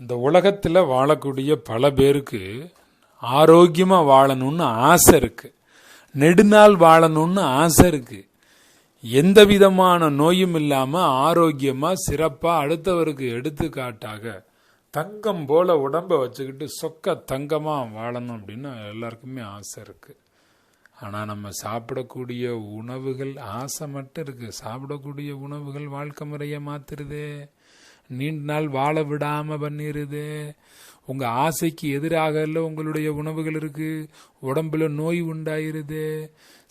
இந்த உலகத்தில் வாழக்கூடிய பல பேருக்கு ஆரோக்கியமாக வாழணும்னு ஆசை இருக்கு. நெடுநாள் வாழணும்னு ஆசை இருக்கு. எந்த விதமான நோயும் இல்லாமல் ஆரோக்கியமாக சிறப்பாக அடுத்தவருக்கு எடுத்துக்காட்டாக தங்கம் போல உடம்பை வச்சுக்கிட்டு சொக்க தங்கமாக வாழணும் அப்படின்னு எல்லாருக்குமே ஆசை இருக்குது ஆனால் நம்ம சாப்பிடக்கூடிய உணவுகள் ஆசை மட்டும் இருக்குது சாப்பிடக்கூடிய உணவுகள் வாழ்க்கை முறையை மாற்றுறதே நீண்ட நாள் வாழ விடாமல் பண்ணிடுது உங்கள் ஆசைக்கு எதிராக இல்லை உங்களுடைய உணவுகள் இருக்குது உடம்புல நோய் உண்டாயிருது.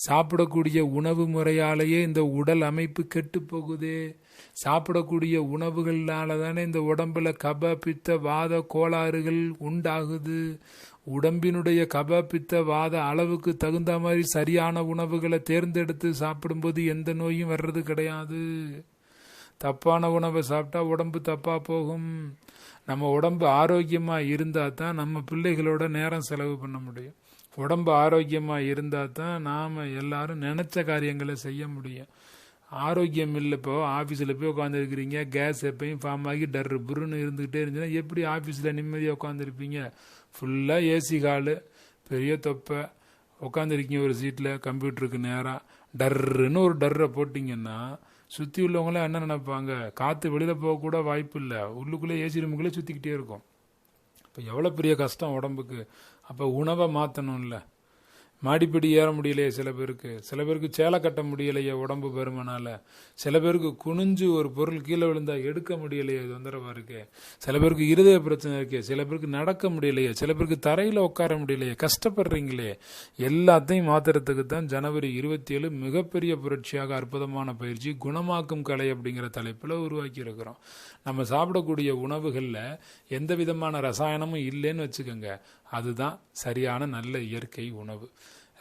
சாப்பிடக்கூடிய உணவு முறையாலேயே இந்த உடல் அமைப்பு கெட்டு போகுது. சாப்பிடக்கூடிய உணவுகள்னால தானே இந்த உடம்புல கப பித்த வாத கோளாறுகள் உண்டாகுது. உடம்பினுடைய கப பித்த வாத அளவுக்கு தகுந்த மாதிரி சரியான உணவுகளை தேர்ந்தெடுத்து சாப்பிடும்போது எந்த நோயும் வர்றது கிடையாது. தப்பான உணவை சாப்பிட்டா உடம்பு தப்பாக போகும். நம்ம உடம்பு ஆரோக்கியமாக இருந்தால் தான் நம்ம பிள்ளைகளோட நேரம் செலவு பண்ண முடியும். உடம்பு ஆரோக்கியமாக இருந்தால் தான் நாம் எல்லாரும் நினச்ச காரியங்களை செய்ய முடியும். ஆரோக்கியம் இல்லை இப்போ ஆஃபீஸில் போய் உட்காந்துருக்கிறீங்க கேஸ் எப்பயும் ஃபார்ம் ஆகி டர்ரு புருன்னு இருந்துக்கிட்டே இருந்துச்சுன்னா எப்படி ஆஃபீஸில் நிம்மதியாக உட்காந்துருப்பீங்க ஃபுல்லாக ஏசி ஹாலு பெரிய தொப்பை உட்காந்துருக்கீங்க ஒரு சீட்டில் கம்ப்யூட்டருக்கு நேராக டர்ருன்னு ஒரு டர்ரை போட்டிங்கன்னா சுற்றி உள்ளவங்களாம் என்ன நினைப்பாங்க? காற்று வெளியில் போகக்கூட வாய்ப்பு இல்லை. உள்ளுக்குள்ளே ஏசி ரூமுக்குள்ளே சுற்றிக்கிட்டே இருக்கும். இப்போ எவ்வளோ பெரிய கஷ்டம் உடம்புக்கு. அப்போ உணவை மாற்றணும்ல மாடிப்படி ஏற முடியலையே சில பேருக்கு. சில பேருக்கு சேலை கட்ட முடியலையே உடம்பு பெருமனால. சில பேருக்கு குனிஞ்சு ஒரு பொருள் கீழே விழுந்தா எடுக்க முடியலையே தொந்தரவா இருக்கு. சில பேருக்கு இருதய பிரச்சனை இருக்கு. சில பேருக்கு நடக்க முடியலையே. சில பேருக்கு தரையில உட்கார முடியலையே. கஷ்டப்படுறீங்களே. எல்லாத்தையும் மாத்துறதுக்கு தான் ஜனவரி இருபத்தி ஏழு மிகப்பெரிய புரட்சியாக அற்புதமான பயிற்சி குணமாக்கும் கலை அப்படிங்கிற தலைப்பில் உருவாக்கி இருக்கிறோம் நம்ம சாப்பிடக்கூடிய உணவுகளில் எந்த விதமான ரசாயனமும் இல்லைன்னு வச்சுக்கோங்க. அதுதான் சரியான நல்ல இயற்கை உணவு.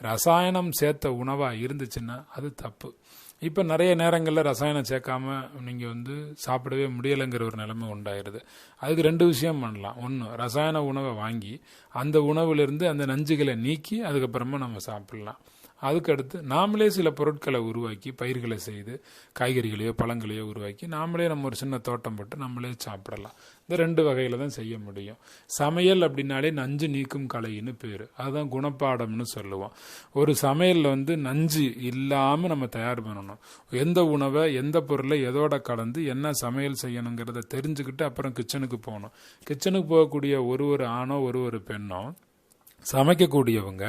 ரசாயனம் சேர்த்த உணவாக இருந்துச்சுன்னா அது தப்பு. இப்போ நிறைய நேரங்களில் ரசாயனம் சேர்க்காம நீங்கள் வந்து சாப்பிடவே முடியலைங்கிற ஒரு நிலைமை உண்டாயிருது. அதுக்கு ரெண்டு விஷயம் பண்ணலாம். ஒன்று ரசாயன உணவை வாங்கி அந்த உணவுலேருந்து அந்த நஞ்சுகளை நீக்கி அதுக்கப்புறமா நம்ம சாப்பிட்லாம். அதுக்கடுத்து நாமளே சில பொருட்களை உருவாக்கி பயிர்களை செய்து காய்கறிகளையோ பழங்களையோ உருவாக்கி நாமளே நம்ம ஒரு சின்ன தோட்டம் போட்டு நம்மளே சாப்பிடலாம். இந்த ரெண்டு வகையில் தான் செய்ய முடியும். சமையல் அப்படின்னாலே நஞ்சு நீக்கும் கலைன்னு பேர். அதுதான் குணப்பாடம்னு சொல்லுவோம். ஒரு சமையலில் வந்து நஞ்சு இல்லாமல் நம்ம தயார் பண்ணணும். எந்த உணவை எந்த பொருளை எதோட கலந்து என்ன சமையல் செய்யணுங்கிறத தெரிஞ்சுக்கிட்டு அப்புறம் கிச்சனுக்கு போகணும். கிச்சனுக்கு போகக்கூடிய ஒரு ஒரு ஆணோ ஒரு ஒரு பெண்ணோ சமைக்கக்கூடியவங்க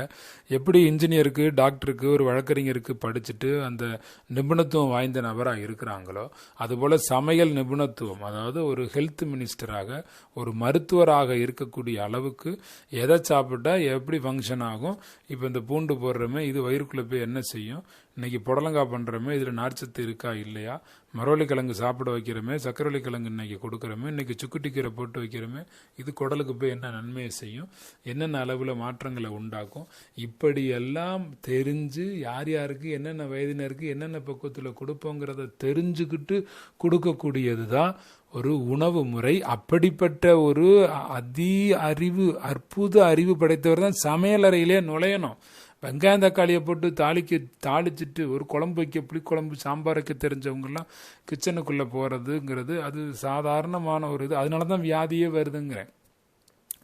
எப்படி இன்ஜினியருக்கு டாக்டருக்கு ஒரு வழக்கறிஞருக்கு படிச்சுட்டு அந்த நிபுணத்துவம் வாய்ந்த நபராக இருக்கிறாங்களோ அதுபோல் சமையல் நிபுணத்துவம் அதாவது ஒரு ஹெல்த் மினிஸ்டராக ஒரு மருத்துவராக இருக்கக்கூடிய அளவுக்கு எதை சாப்பிட்டா எப்படி ஃபங்க்ஷன் ஆகும் இப்போ இந்த பூண்டு போடுறோமே இது வயிறுக்குள்ளே போய் என்ன செய்யும் இன்னைக்கு புடலங்காய் பண்ணுறோமே இதில் நார்ச்சத்து இருக்கா இல்லையா மரவள்ளி கிழங்கு சாப்பிட வைக்கிறோமே சக்கரவள்ளி கிழங்கு இன்றைக்கி கொடுக்குறோமே இன்றைக்கி சுக்குட்டி கீரை போட்டு வைக்கிறோமே இது குடலுக்கு போய் என்ன நன்மையை செய்யும் என்னென்ன அளவில் மாற்றங்களை உண்டாக்கும் இப்படியெல்லாம் தெரிஞ்சு யார் யாருக்கு என்னென்ன வயதினருக்கு என்னென்ன பக்குவத்தில் கொடுப்போங்கிறத தெரிஞ்சுக்கிட்டு கொடுக்கக்கூடியது தான் ஒரு உணவு முறை. அப்படிப்பட்ட ஒரு அதி அறிவு அற்புத அறிவு படைத்தவர் தான் சமையலறையிலே நுழையணும். வெங்காயம் தக்காளியை போட்டு தாளிக்க தாளிச்சிட்டு ஒரு குழம்பு வைக்க புளிக்குழம்பு சாம்பார் வைக்க தெரிஞ்சவங்கெல்லாம் கிச்சனுக்குள்ளே போகிறதுங்கிறது அது சாதாரணமான ஒரு இது. அதனால தான் வியாதியே வருதுங்கிறேன்.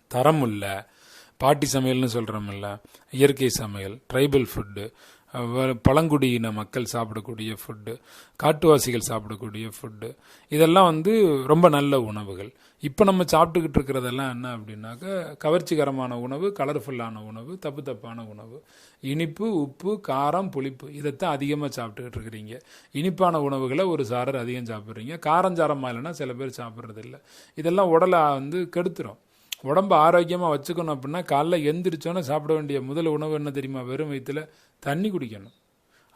தரம் இல்லை பாட்டி சமையல்னு சொல்கிறோமில்ல இயற்கை சமையல் ட்ரைபல் ஃபுட்டு பழங்குடியின மக்கள் சாப்பிடக்கூடிய ஃபுட்டு காட்டுவாசிகள் சாப்பிடக்கூடிய ஃபுட்டு இதெல்லாம் வந்து ரொம்ப நல்ல உணவுகள். இப்போ நம்ம சாப்பிட்டுக்கிட்டு இருக்கிறதெல்லாம் என்ன அப்படின்னாக்க கவர்ச்சிகரமான உணவு கலர்ஃபுல்லான உணவு தப்பு தப்பான உணவு. இனிப்பு உப்பு காரம் புளிப்பு இதைத்தான் அதிகமாக சாப்பிட்டுக்கிட்டு இருக்கிறீங்க. இனிப்பான உணவுகளை ஒரு சாரர் அதிகம் சாப்பிட்றீங்க. காரஞ்சாரமாக இல்லைன்னா சில பேர் சாப்பிட்றது இல்லை இதெல்லாம் உடலை வந்து கெடுத்துரும். உடம்பு ஆரோக்கியமாக வச்சுக்கணும் அப்படின்னா காலைல எந்திரிச்சோன்னே சாப்பிட வேண்டிய முதல் உணவு என்ன தெரியுமா? வெறும் வயிற்றுல தண்ணி குடிக்கணும்.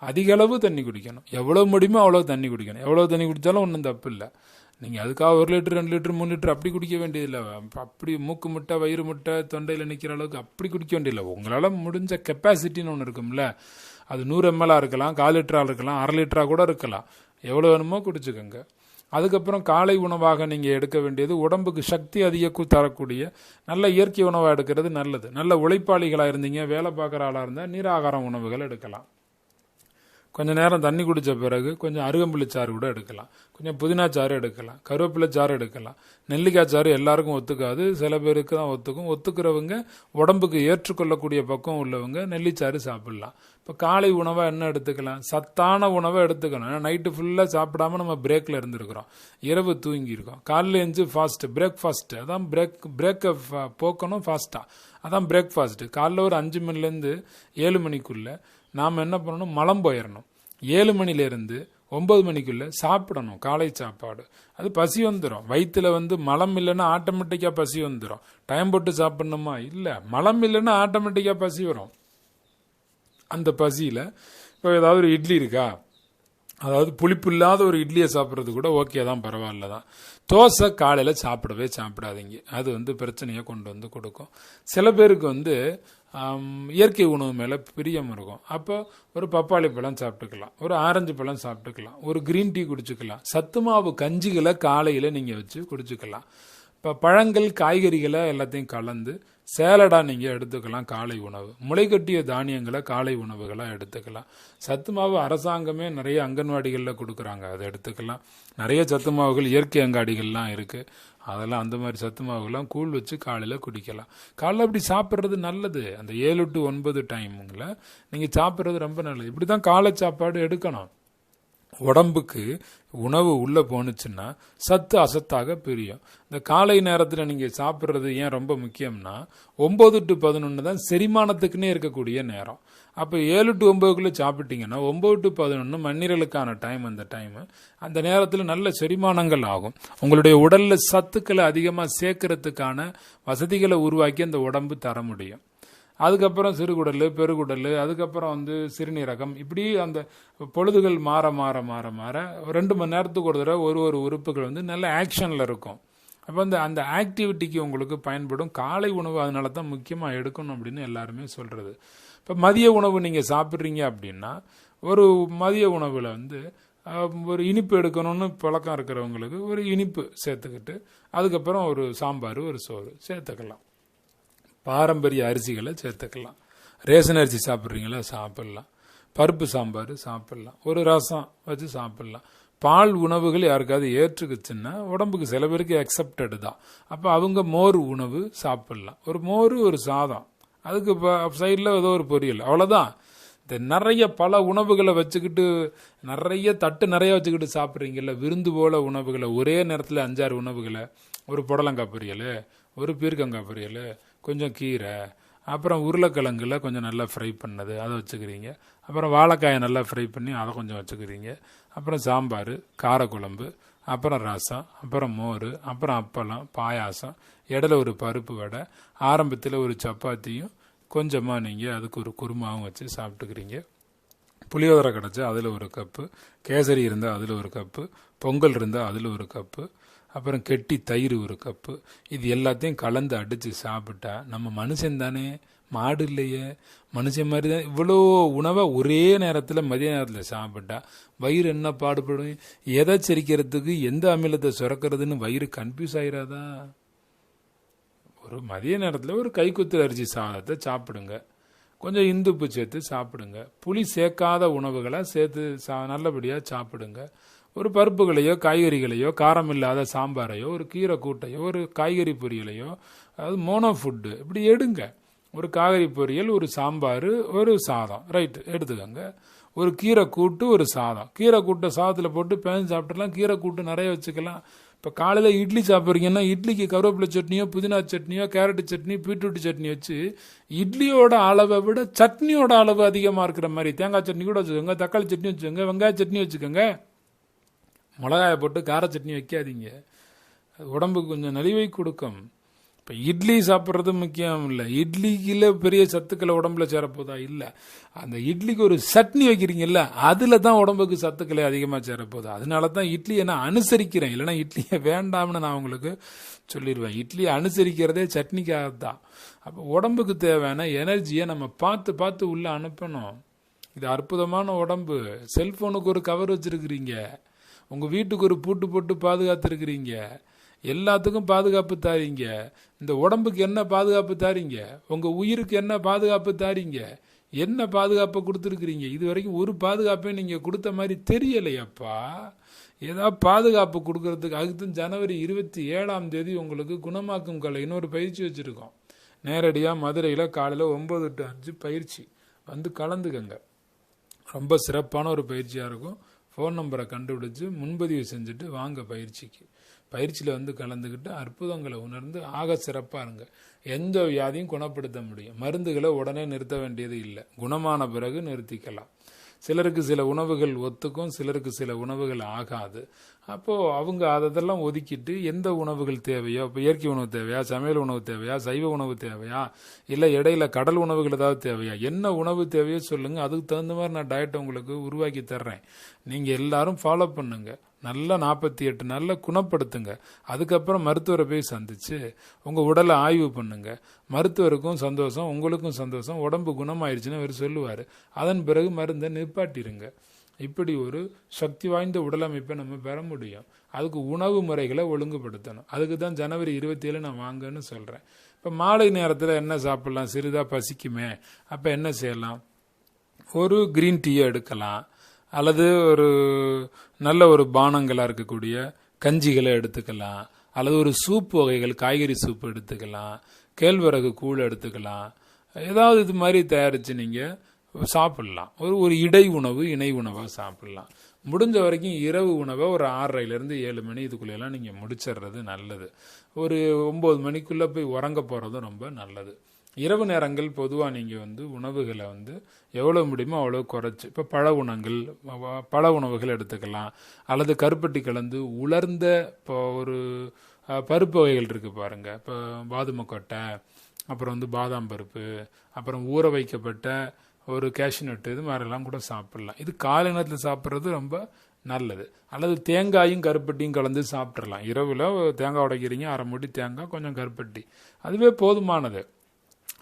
அதிக அளவு தண்ணி குடிக்கணும். எவ்வளோ முடியுமோ அவ்வளோ தண்ணி குடிக்கணும். எவ்வளோ தண்ணி குடித்தாலும் ஒன்றும் தப்பு இல்லை. நீங்கள் அதுக்காக ஒரு லிட்டர் ரெண்டு லிட்டர் மூணு லிட்டர் அப்படி குடிக்க வேண்டியதில்லை. அப்படி மூக்கு முட்டை வயிறு முட்டை தொண்டையில் நிற்கிற அளவுக்கு அப்படி குடிக்க வேண்டியதில்லை. உங்களால் முடிஞ்ச கெப்பாசிட்டின்னு ஒன்று இருக்கும்ல. அது நூறு எம்எல்லாக இருக்கலாம் கால் லிட்டராக இருக்கலாம் அரை லிட்டராக கூட இருக்கலாம். எவ்வளோ வேணுமோ குடிச்சுக்கோங்க. அதுக்கப்புறம் காலை உணவாக நீங்கள் எடுக்க வேண்டியது உடம்புக்கு சக்தி அதிக தரக்கூடிய நல்ல இயற்கை உணவாக எடுக்கிறது நல்லது. நல்ல உழைப்பாளிகளாக இருந்தீங்க வேலை பார்க்குற ஆளாக இருந்தால் நீராகாரம் உணவுகள் எடுக்கலாம். கொஞ்ச நேரம் தண்ணி குடிச்ச பிறகு கொஞ்சம் அருகம்புள்ளி சாறு கூட எடுக்கலாம். கொஞ்சம் புதினா சாறு எடுக்கலாம். கருவேப்பிலை சாறு எடுக்கலாம். நெல்லிக்காய் சாறு எல்லாருக்கும் ஒத்துக்காது. சில பேருக்கு தான் ஒத்துக்கும். ஒத்துக்கிறவங்க உடம்புக்கு ஏற்றுக்கொள்ளக்கூடிய பக்கம் உள்ளவங்க நெல்லிச்சாறு சாப்பிடலாம். இப்போ காலை உணவை என்ன எடுத்துக்கலாம்? சத்தான உணவை எடுத்துக்கணும். ஏன்னா நைட்டு ஃபுல்லாக சாப்பிடாம நம்ம பிரேக்கில் இருந்திருக்கிறோம். இரவு தூங்கியிருக்கோம். காலையில் எழுந்து ஃபாஸ்ட்டு பிரேக்ஃபாஸ்ட்டு அதான் பிரேக் பிரேக்கை போக்கணும் ஃபாஸ்ட்டாக அதான் பிரேக்ஃபாஸ்ட்டு காலைல ஒரு அஞ்சு மணிலேருந்து ஏழு மணிக்குள்ளே நாம் என்ன பண்ணணும்? மலம் போயிடணும் ஏழு மணிலேருந்து ஒம்பது மணிக்குள்ள சாப்பிடணும் காலை சாப்பாடு. அது பசி வந்துடும் வயிற்றுல வந்து மலம் இல்லைன்னா ஆட்டோமேட்டிக்காக பசி வந்துடும் டைம் போட்டு சாப்பிடணுமா? இல்லை. மலம் இல்லைன்னா ஆட்டோமேட்டிக்காக பசி வரும். அந்த பசியில் இப்போ ஏதாவது ஒரு இட்லி இருக்கா? அதாவது புளிப்பு இல்லாத ஒரு இட்லியை சாப்பிட்றது கூட ஓகே தான் பரவாயில்ல தான். தோசை காலையில் சாப்பிடவே சாப்பிடாதீங்க. அது வந்து பிரச்சனையை கொண்டு வந்து கொடுக்கும். சில பேருக்கு வந்து இயற்கை உணவு மேலே பிரியம் இருக்கும். அப்போ ஒரு பப்பாளி பழம் சாப்பிட்டுக்கலாம். ஒரு ஆரஞ்சு பழம் சாப்பிட்டுக்கலாம். ஒரு க்ரீன் டீ குடிச்சுக்கலாம். சத்து மாவு கஞ்சிகளை காலையில் நீங்கள் வச்சு குடிச்சுக்கலாம். இப்போ பழங்கள் காய்கறிகளை எல்லாத்தையும் கலந்து சேலடாக நீங்கள் எடுத்துக்கலாம் காலை உணவு. முளைகட்டிய தானியங்களை காலை உணவுகளாக எடுத்துக்கலாம். சத்து மாவு அரசாங்கமே நிறைய அங்கன்வாடிகளில் கொடுக்குறாங்க அதை எடுத்துக்கலாம். நிறைய சத்து மாவுகள் இயற்கை அங்காடிகள்லாம் இருக்குது அதெல்லாம் அந்த மாதிரி சத்து மாவுகள்லாம் கூழ் வச்சு காலையில் குடிக்கலாம். காலைல அப்படி சாப்பிட்றது நல்லது. அந்த ஏழு டு ஒன்பது டைமுங்களை நீங்கள் சாப்பிட்றது ரொம்ப நல்லது. இப்படி தான் காலை சாப்பாடு எடுக்கணும். உடம்புக்கு உணவு உள்ளே போணுச்சுன்னா சத்து அசத்தாக பிரியும். இந்த காலை நேரத்தில் நீங்கள் சாப்பிட்றது ஏன் ரொம்ப முக்கியம்னா ஒம்பது டு பதினொன்று தான் செரிமானத்துக்குன்னே இருக்கக்கூடிய நேரம். அப்போ ஏழு டு ஒம்பதுக்குள்ளே சாப்பிட்டீங்கன்னா ஒம்பது டு பதினொன்று மண்ணீரலுக்கான டைம் அந்த டைமு அந்த நேரத்தில் நல்ல செரிமானங்கள் ஆகும். உங்களுடைய உடலில் சத்துக்களை அதிகமாக சேர்க்கறதுக்கான வசதிகளை உருவாக்கி அந்த உடம்பு தர முடியும். அதுக்கப்புறம் சிறுகுடல் பெருகுடல் அதுக்கப்புறம் வந்து சிறுநீரகம். இப்படி அந்த பொழுதுகள் மாற மாற மாற மாற ரெண்டு மணி நேரத்துக்கு ஒரு தடவை ஒரு ஒரு உறுப்புகள் வந்து நல்ல ஆக்ஷனில் இருக்கும். அப்போ அந்த அந்த ஆக்டிவிட்டிக்கு உங்களுக்கு பயன்படும். காலை உணவு அதனால தான் முக்கியமாக எடுக்கணும் அப்படின்னு எல்லாருமே சொல்கிறது இப்போ மதிய உணவு நீங்கள் சாப்பிட்றீங்க அப்படின்னா ஒரு மதிய உணவில் வந்து ஒரு இனிப்பு எடுக்கணும்னு பழக்கம் இருக்கிறவங்களுக்கு ஒரு இனிப்பு சேர்த்துக்கிட்டு அதுக்கப்புறம் ஒரு சாம்பார் ஒரு சோறு சேர்த்துக்கலாம். பாரம்பரிய அரிசிகளை சேர்த்துக்கலாம். ரேஷன் அரிசி சாப்பிட்றீங்களா? சாப்பிட்லாம். பருப்பு சாம்பார் சாப்பிட்லாம். ஒரு ரசம் வச்சு சாப்பிட்லாம். பால் உணவுகள் யாருக்காவது ஏற்றுக்குச்சுன்னா உடம்புக்கு சில பேருக்கு அக்செப்டடு தான். அப்போ அவங்க மோர் உணவு சாப்பிட்லாம். ஒரு மோர் ஒரு சாதம். அதுக்கு இப்போ சைடில் ஏதோ ஒரு பொரியல். அவ்வளோதான் இந்த நிறைய பல உணவுகளை வச்சுக்கிட்டு நிறைய தட்டு நிறைய வச்சுக்கிட்டு சாப்பிட்றீங்கல்ல விருந்து போல உணவுகளை ஒரே நேரத்தில் அஞ்சாறு உணவுகளை. ஒரு புடலங்காய் பொரியல் ஒரு பீர்க்கங்காய் பொரியல் கொஞ்சம் கீரை அப்புறம் உருளைக்கிழங்குல கொஞ்சம் நல்லா ஃப்ரை பண்ணது அதை வச்சுக்கிறீங்க. அப்புறம் வாழைக்காயை நல்லா ஃப்ரை பண்ணி அதை கொஞ்சம் வச்சுக்கிறீங்க. அப்புறம் சாம்பார் காரக்குழம்பு அப்புறம் ரசம் அப்புறம் மோர் அப்புறம் அப்பளம் பாயாசம் இடையில ஒரு பருப்பு வடை ஆரம்பத்தில் ஒரு சப்பாத்தியும் கொஞ்சமாக நீங்கள் அதுக்கு ஒரு குருமாவும் வச்சு சாப்பிட்டுக்கிறீங்க. புளியோதரை கிடச்சா அதில் ஒரு கப்பு கேசரி இருந்தால் அதில் ஒரு கப்பு பொங்கல் இருந்தால் அதில் ஒரு கப்பு அப்புறம் கெட்டி தயிர் ஒரு கப்பு. இது எல்லாத்தையும் கலந்து அடித்து சாப்பிட்டா நம்ம மனுஷன் தானே? மாடு இல்லையே. மனுஷன் மாதிரி தான் இவ்வளோ உணவை ஒரே நேரத்தில் மதிய நேரத்தில் சாப்பிட்டா வயிறு என்ன பாடுபடும்? எதை செரிக்கிறதுக்கு எந்த அமிலத்தை சுரக்கிறதுன்னு வயிறு கன்ஃபியூஸ் ஆயிராதா? ஒரு மதிய நேரத்தில் ஒரு கைக்குத்தல் அரிசி சாதத்தை சாப்பிடுங்க. கொஞ்சம் இந்துப்பு சேர்த்து சாப்பிடுங்க. புளி சேர்க்காத உணவுகளை சேர்த்து சா நல்லபடியாக சாப்பிடுங்க. ஒரு பருப்புகளையோ காய்கறிகளையோ காரம் இல்லாத சாம்பாரையோ ஒரு கீரை கூட்டையோ ஒரு காய்கறி பொரியலையோ அதாவது மோனோ ஃபுட்டு இப்படி எடுங்க. ஒரு காய்கறி பொரியல் ஒரு சாம்பார் ஒரு சாதம். ரைட்டு எடுத்துக்கோங்க. ஒரு கீரை கூட்டு ஒரு சாதம். கீரை கூட்டை சாதத்தில் போட்டு பேன் சாப்பிட்டுலாம் கீரை கூட்டு நிறைய வச்சுக்கலாம். இப்போ காலையில் இட்லி சாப்பிட்றீங்கன்னா இட்லிக்கு கருவேப்பிலை சட்னியோ புதினா சட்னியோ கேரட் சட்னி பீட்ரூட் சட்னி வச்சு இட்லியோட அளவை விட சட்னியோட அளவு அதிகமாக இருக்கிற மாதிரி தேங்காய் சட்னி கூட வச்சுக்கோங்க தக்காளி சட்னி வச்சுக்கோங்க வெங்காய சட்னி வச்சுக்கோங்க. மிளகாயை போட்டு கார சட்னி வைக்காதீங்க. உடம்புக்கு கொஞ்சம் நலிவை கொடுக்கும். இப்போ இட்லி சாப்பிட்றது முக்கியம் இல்லை. இட்லிக்கில் பெரிய சத்துக்களை உடம்புல சேரப்போதா? இல்லை. அந்த இட்லிக்கு ஒரு சட்னி வைக்கிறீங்கல்ல அதில் தான் உடம்புக்கு சத்துக்களை அதிகமாக சேரப்போகுது அதனால தான் இட்லியை நான் அனுசரிக்கிறேன். இல்லைன்னா இட்லியை வேண்டாம்னு நான் உங்களுக்கு சொல்லிடுவேன். இட்லியை அனுசரிக்கிறதே சட்னிக்காக தான் அப்போ உடம்புக்கு தேவையான எனர்ஜியை நம்ம பார்த்து பார்த்து உள்ளே அனுப்பணும். இது அற்புதமான உடம்பு. செல்ஃபோனுக்கு ஒரு கவர் வச்சுருக்கிறீங்க. உங்கள் வீட்டுக்கு ஒரு பூட்டு போட்டு பாதுகாத்துருக்கிறீங்க. எல்லாத்துக்கும் பாதுகாப்பு தாரீங்க. இந்த உடம்புக்கு என்ன பாதுகாப்பு தாரீங்க? உங்கள் உயிருக்கு என்ன பாதுகாப்பு தாரீங்க? என்ன பாதுகாப்பை கொடுத்துருக்குறீங்க? இது வரைக்கும் ஒரு பாதுகாப்பையும் நீங்கள் கொடுத்த மாதிரி தெரியலையப்பா. ஏதாவது பாதுகாப்பு கொடுக்கறதுக்கு அதுக்கு ஜனவரி இருபத்தி ஏழாம் தேதி உங்களுக்கு குணமாக்கும் கலைன்னு ஒரு பயிற்சி வச்சுருக்கோம். நேரடியாக மதுரையில் காலையில் ஒம்பது டு அஞ்சு பயிற்சி. வந்து கலந்துக்கங்க. ரொம்ப சிறப்பான ஒரு பயிற்சியாக இருக்கும். ஃபோன் நம்பரை கண்டுபிடிச்சி முன்பதிவு செஞ்சுட்டு வாங்க பயிற்சிக்கு. பயிற்சியில் வந்து கலந்துக்கிட்டு அற்புதங்களை உணர்ந்து ஆக சிறப்பாக இருங்க. எந்த வியாதியும் குணப்படுத்த முடியும். மருந்துகளை உடனே நிறுத்த வேண்டியது இல்லை. குணமான பிறகு நிறுத்திக்கலாம். சிலருக்கு சில உணவுகள் ஒத்துக்கும் சிலருக்கு சில உணவுகள் ஆகாது. அப்போது அவங்க அதெல்லாம் ஒதுக்கிட்டு எந்த உணவுகள் தேவையோ இப்போ இயற்கை உணவு தேவையா சமையல் உணவு தேவையா சைவ உணவு தேவையா இல்லை இடையில கடல் உணவுகள் ஏதாவது தேவையா என்ன உணவு தேவையோ சொல்லுங்கள் அதுக்கு தகுந்த மாதிரி நான் டயட்டை உங்களுக்கு உருவாக்கி தர்றேன். நீங்கள் எல்லாரும் ஃபாலோ பண்ணுங்க. நல்லா நாற்பத்தி எட்டு நாளில் குணப்படுத்துங்க. அதுக்கப்புறம் மருத்துவரை போய் சந்திச்சு உங்கள் உடலை ஆய்வு பண்ணுங்க. மருத்துவருக்கும் சந்தோஷம் உங்களுக்கும் சந்தோஷம் உடம்பு குணமாயிருச்சுன்னு அவர் சொல்லுவார். அதன் பிறகு மருந்தை நிப்பாட்டிருங்க. இப்படி ஒரு சக்தி வாய்ந்த உடலமைப்பை நம்ம பெற முடியும். அதுக்கு உணவு முறைகளை ஒழுங்குபடுத்தணும். அதுக்கு தான் ஜனவரி இருபத்தி ஏழு நான் வாங்கன்னு சொல்கிறேன் இப்போ மாலை நேரத்தில் என்ன சாப்பிட்லாம்? சிறிதாக பசிக்குமே. அப்போ என்ன செய்யலாம்? ஒரு க்ரீன் டீயை எடுக்கலாம். அல்லது ஒரு நல்ல ஒரு பானங்களாக இருக்கக்கூடிய கஞ்சிகளை எடுத்துக்கலாம். அல்லது ஒரு சூப் வகைகள் காய்கறி சூப் எடுத்துக்கலாம். கேழ்வரகு கூழ் எடுத்துக்கலாம். ஏதாவது இது மாதிரி தயாரித்து நீங்கள் சாப்பிட்லாம். ஒரு ஒரு இடை உணவு இணை உணவாக சாப்பிட்லாம். முடிஞ்ச வரைக்கும் இரவு உணவை ஒரு ஆறரைலேருந்து ஏழு மணி இதுக்குள்ளெல்லாம் நீங்கள் முடிச்சிடுறது நல்லது. ஒரு ஒம்பது மணிக்குள்ளே போய் உறங்க போகிறதும் ரொம்ப நல்லது. இரவு நேரங்கள் பொதுவாக நீங்கள் வந்து உணவுகளை வந்து எவ்வளோ முடியுமோ அவ்வளோ குறைச்சி இப்போ பழ உணங்கள் பழ உணவுகள் எடுத்துக்கலாம். அல்லது கருப்பட்டி கலந்து உலர்ந்த இப்போ ஒரு பருப்பு வகைகள் இருக்குது பாருங்கள் இப்போ பாதுமக்கொட்டை அப்புறம் வந்து பாதாம் பருப்பு அப்புறம் ஊற வைக்கப்பட்ட ஒரு கேஷ்நட்டு இது மாதிரிலாம் கூட சாப்பிட்லாம். இது காலை நேரத்தில் சாப்பிட்றது ரொம்ப நல்லது. அல்லது தேங்காயும் கருப்பட்டியும் கலந்து சாப்பிட்றலாம் இரவில் தேங்காய் உடைக்கிறீங்க அரை மூடி தேங்காய் கொஞ்சம் கருப்பட்டி. அதுவே போதுமானது.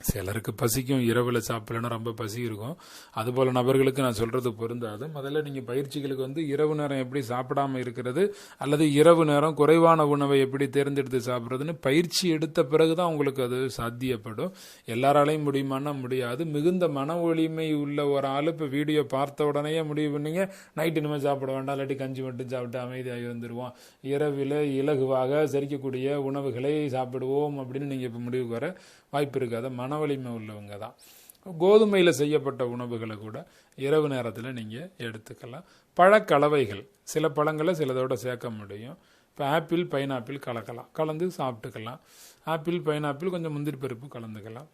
சிலருக்கு பசிக்கும். இரவில் சாப்பிடலன்னா ரொம்ப பசி இருக்கும். அதுபோல் நபர்களுக்கு நான் சொல்கிறது பொருந்தாது. முதல்ல நீங்கள் பயிற்சிகளுக்கு வந்து இரவு நேரம் எப்படி சாப்பிடாம இருக்கிறது அல்லது இரவு நேரம் குறைவான உணவை எப்படி தேர்ந்தெடுத்து சாப்பிட்றதுன்னு பயிற்சி எடுத்த பிறகு தான் உங்களுக்கு அது சாத்தியப்படும். எல்லாராலையும் முடியுமானா முடியாது. மிகுந்த மன ஒளிமை உள்ள ஒரு ஆள் இப்போ வீடியோ பார்த்த உடனே முடிவு பண்ணிங்க நைட்டு இனிமேல் சாப்பிட வேண்டாம். இல்லாட்டி கஞ்சி மட்டும் சாப்பிட்டு அமைதியாகி வந்துடுவோம் இரவில் இலகுவாக செரிக்கக்கூடிய உணவுகளை சாப்பிடுவோம் அப்படின்னு நீங்கள் இப்போ முடிவுக்கு வர வாய்ப்பு இருக்காது மன மன வலிமை உள்ளவங்க தான். கோதுமையில் செய்யப்பட்ட உணவுகளை கூட இரவு நேரத்தில் நீங்கள் எடுத்துக்கலாம். பழக்கலவைகள் சில பழங்களை சிலதோட சேர்க்க முடியும். இப்போ ஆப்பிள் பைனாப்பிள் கலக்கலாம். கலந்து சாப்பிட்டுக்கலாம். ஆப்பிள் பைனாப்பிள் கொஞ்சம் முந்திரி பருப்பு கலந்துக்கலாம்.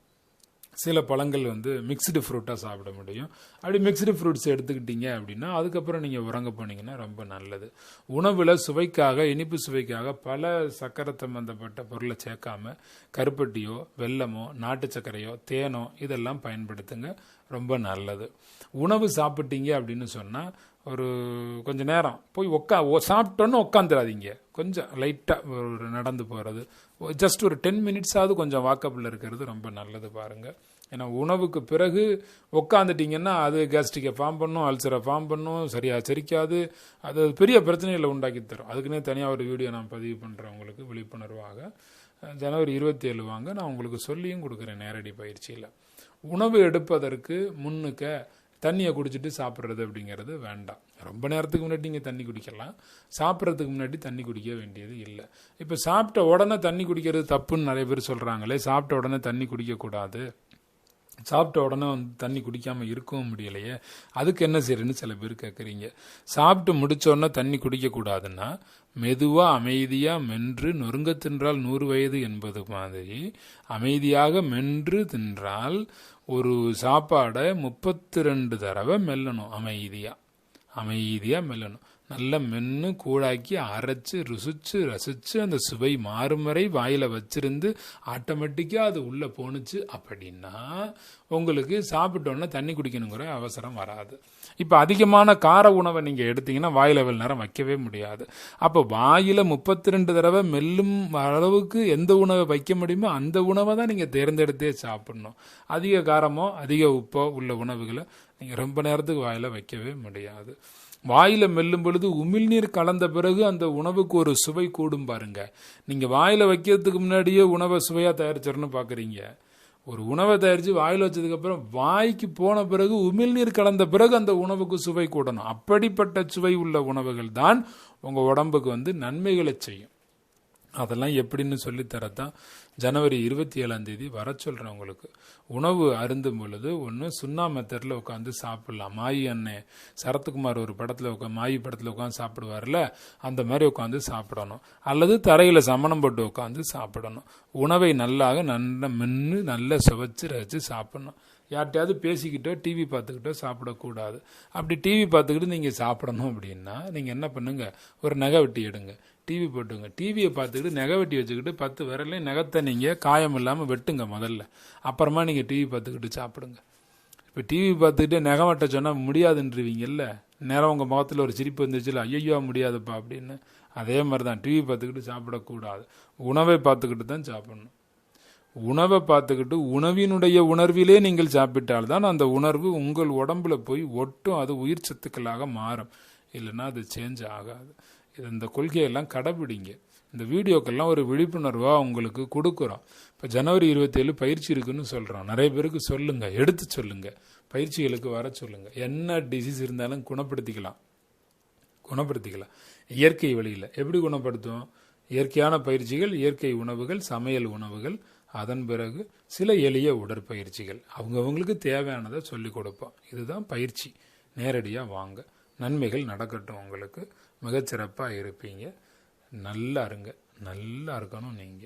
சில பழங்கள் வந்து மிக்ஸ்டு ஃப்ரூட்டாக சாப்பிட முடியும். அப்படி மிக்சடு ஃப்ரூட்ஸ் எடுத்துக்கிட்டீங்க அப்படின்னா அதுக்கப்புறம் நீங்கள் உறங்க போனீங்கன்னா ரொம்ப நல்லது. உணவில் சுவைக்காக இனிப்பு சுவைக்காக பல சக்கரை சம்பந்தப்பட்ட பொருளை சேர்க்காம கருப்பட்டியோ வெல்லமோ நாட்டு சர்க்கரையோ தேனோ இதெல்லாம் பயன்படுத்துங்க. ரொம்ப நல்லது. உணவு சாப்பிட்டீங்க அப்படின்னு சொன்னால் ஒரு கொஞ்சம் நேரம். போய் உக்கா சாப்பிட்டோன்னு உட்காந்துடாதீங்க கொஞ்சம் லைட்டாக ஒரு நடந்து போகிறது ஜஸ்ட் ஒரு டென் மினிட்ஸாவது கொஞ்சம் வாக்கப்பில் இருக்கிறது ரொம்ப நல்லது பாருங்கள் ஏன்னா உணவுக்கு பிறகு உட்காந்துட்டிங்கன்னா அது கேஸ்ட்ரிக்கை ஃபார்ம் பண்ணும் அல்சரை ஃபார்ம் பண்ணும் சரியாக செரிக்காது. அது பெரிய பிரச்சனைகளை உண்டாக்கி தரும். அதுக்குன்னே தனியாக ஒரு வீடியோ நான் பதிவு பண்ணுறேன் உங்களுக்கு விழிப்புணர்வாக. ஜனவரி இருபத்தி ஏழு வாங்க. நான் உங்களுக்கு சொல்லியும் கொடுக்குறேன் நேரடி பயிற்சியில். உணவு எடுப்பதற்கு முன்னுக்க தண்ணியை குடிச்சிட்டு சாப்பிட்றது அப்படிங்கிறது வேண்டாம். ரொம்ப நேரத்துக்கு முன்னாடி நீங்கள் தண்ணி குடிக்கலாம். சாப்பிட்றதுக்கு முன்னாடி தண்ணி குடிக்க வேண்டியது இல்லை. இப்போ சாப்பிட்ட உடனே தண்ணி குடிக்கிறது தப்புன்னு நிறைய பேர் சொல்கிறாங்களே சாப்பிட்ட உடனே தண்ணி குடிக்கக்கூடாது. சாப்பிட்ட உடனே வந்து தண்ணி குடிக்காமல் இருக்கவும் முடியலையே. அதுக்கு என்ன செய்யறேன்னு சில பேர் கேட்குறீங்க சாப்பிட்டு முடித்தோடனே தண்ணி குடிக்கக்கூடாதுன்னா மெதுவாக அமைதியாக மென்று நொறுங்க தின்றால் நூறு வயது என்பது மாதிரி அமைதியாக மென்று தின்றால் ஒரு சாப்பாடை முப்பத்தி ரெண்டு தடவை மெல்லணும். அமைதியாக அமைதியாக மெல்லணும். நல்லா மென்று கூழாக்கி அரைச்சு ருசிச்சு ரசிச்சு அந்த சுவை மாறும் வரை வாயில் வச்சிருந்து ஆட்டோமேட்டிக்காக அது உள்ளே போணுச்சு அப்படின்னா உங்களுக்கு சாப்பிட்டோன்னே தண்ணி குடிக்கணுங்கிற அவசரம் வராது. இப்போ அதிகமான கார உணவை நீங்கள் எடுத்தீங்கன்னா வாயில் வெள்ள நேரம் வைக்கவே முடியாது. அப்போ வாயில் முப்பத்தி ரெண்டு தடவை மெல்லும் அளவுக்கு எந்த உணவை வைக்க முடியுமோ அந்த உணவை தான் நீங்கள் தேர்ந்தெடுத்தே சாப்பிடணும். அதிக காரமோ அதிக உப்போ உள்ள உணவுகளை நீங்கள் ரொம்ப நேரத்துக்கு வாயில் வைக்கவே முடியாது. வாயில மெல்லும் பொழுது உமிழ்நீர் கலந்த பிறகு அந்த உணவுக்கு ஒரு சுவை கூடும் பாருங்க. நீங்க வாயில வைக்கிறதுக்கு முன்னாடியே உணவை சுவையா தயாரிச்சிடணும் பாக்குறீங்க. ஒரு உணவை தயாரித்து வாயில் வச்சதுக்கப்புறம் வாய்க்கு போன பிறகு உமிழ்நீர் கலந்த பிறகு அந்த உணவுக்கு சுவை கூடணும். அப்படிப்பட்ட சுவை உள்ள உணவுகள் தான் உங்கள் உடம்புக்கு வந்து நன்மைகளை செய்யும். அதெல்லாம் எப்படின்னு சொல்லித்தரத்தான் ஜனவரி இருபத்தி ஏழாம் தேதி வர சொல்கிறேன் உங்களுக்கு. உணவு அருந்தும் பொழுது ஒன்று சுண்ணா மெத்தடில் உட்காந்து சாப்பிட்லாம். மாயி அண்ணன் சரத்குமார் ஒரு படத்தில் உட்கா மாயி படத்தில் உட்காந்து சாப்பிடுவார்ல அந்த மாதிரி உட்காந்து சாப்பிடணும். அல்லது தரையில் சமணம் போட்டு உட்காந்து சாப்பிடணும். உணவை நல்லாக நல்ல மென்று நல்லா சுவைச்சு ரசித்து சாப்பிடணும். யார்கிட்டயாவது பேசிக்கிட்டோ டிவி பார்த்துக்கிட்டோ சாப்பிடக்கூடாது. அப்படி டிவி பார்த்துக்கிட்டு நீங்கள் சாப்பிடணும் அப்படின்னா நீங்கள் என்ன பண்ணுங்க? ஒரு நகை வெட்டி எடுங்க. டிவி போட்டுங்க டிவியை பார்த்துக்கிட்டு நகை வெட்டி வச்சுக்கிட்டு பத்து விரலையும் நகத்தை நீங்கள் காயம் இல்லாமல் வெட்டுங்க முதல்ல. அப்புறமா நீங்கள் டிவி பார்த்துக்கிட்டு சாப்பிடுங்க. இப்போ டிவி பார்த்துக்கிட்டு நகை வெட்ட சொன்னால் முடியாதுன்றீங்கல்ல? நேரம் உங்கள் முகத்தில் ஒரு சிரிப்பு வந்துச்சுல ஐயோ முடியாதுப்பா அப்படின்னு. அதே மாதிரி தான் டிவி பார்த்துக்கிட்டு சாப்பிடக்கூடாது. உணவை பார்த்துக்கிட்டு தான் சாப்பிடணும். உணவை பார்த்துக்கிட்டு உணவினுடைய உணர்விலே நீங்கள் சாப்பிட்டால்தான் அந்த உணர்வு உங்கள் உடம்புல போய் ஒட்டும் அது உயிர் சத்துக்களாக மாறும். இல்லைன்னா அது சேஞ்ச் ஆகாது. இந்த கொள்கையெல்லாம் கடைபிடிங்க. இந்த வீடியோக்கெல்லாம் ஒரு விழிப்புணர்வாக உங்களுக்கு கொடுக்குறோம். இப்போ ஜனவரி இருபத்தேழு பயிற்சி இருக்குன்னு சொல்கிறோம் நிறைய பேருக்கு சொல்லுங்கள் எடுத்து சொல்லுங்கள் பயிற்சிகளுக்கு வர சொல்லுங்கள் என்ன டிசீஸ் இருந்தாலும் குணப்படுத்திக்கலாம். குணப்படுத்திக்கலாம். இயற்கை வழியில். எப்படி குணப்படுத்துவோம்? இயற்கையான பயிற்சிகள் இயற்கை உணவுகள் சமையல் உணவுகள் அதன் பிறகு சில எளிய உடற்பயிற்சிகள். அவங்கவுங்களுக்கு தேவையானதை சொல்லிக் கொடுப்போம். இதுதான் பயிற்சி. நேரடியாக வாங்க. நன்மைகள் நடக்கட்டும் உங்களுக்கு. மிகச்சிறப்பாக இருப்பீங்க. நல்லா இருங்க. நல்லா இருக்கணும் நீங்கள்